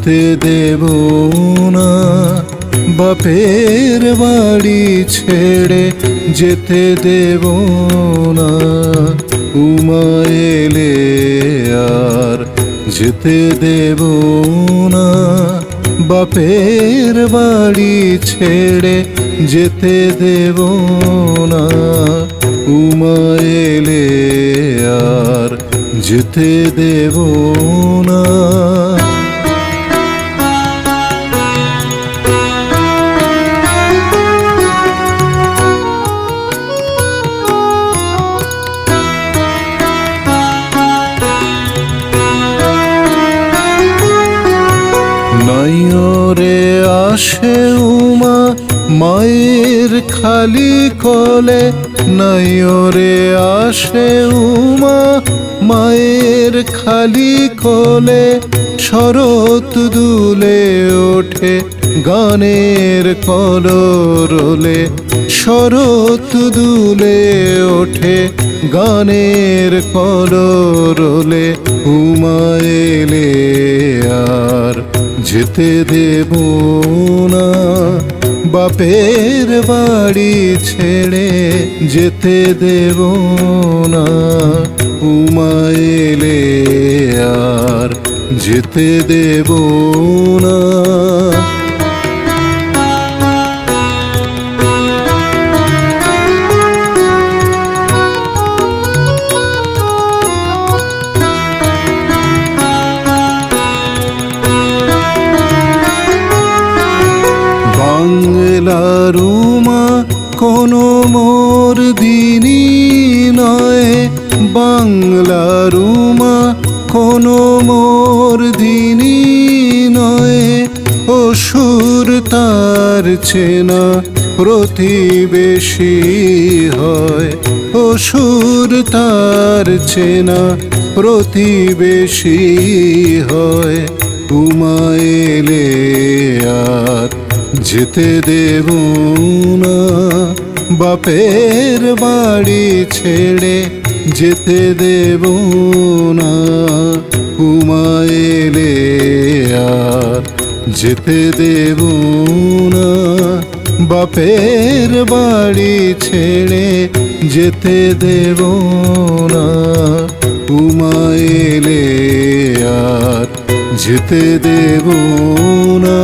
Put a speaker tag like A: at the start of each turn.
A: যেতে দেব না। বাপের বাড়ি ছেড়ে যেতে দেব না। উমা এলে আর যেতে দেব না। বাপের বাড়ি ছেড়ে যেতে দেব না। উমা এলে আর যেতে দেব না। নয়রে আসে উমা, মায়ের খালি কলে। নয়রে আসে উমা, মায়ের খালি কলে। শরৎ দুলে ওঠে গানের কলরলে শরৎ দুলে ওঠে গানের কলরলে উমা এলে যেতে দেব না। বাপের বাড়ি ছেড়ে যেতে দেব না। উমা এলে আর যেতে দেব না। বাংলার উমা কোনো মোর দিনই নয়। বাংলা উমা কোনো মোর দিনই নয়। অসুর তার চেনা প্রতিবেশী হয়। অসুর তার চেনা প্রতিবেশী হয়। উমা এলে আর যেতে দেব না। বাপের বাড়ি ছেড়ে যেতে দেব না। উমা আর যেতে দেব না। বাপের বাড়ি ছেড়ে যেতে দেব না। উমা আর যেতে দেব না।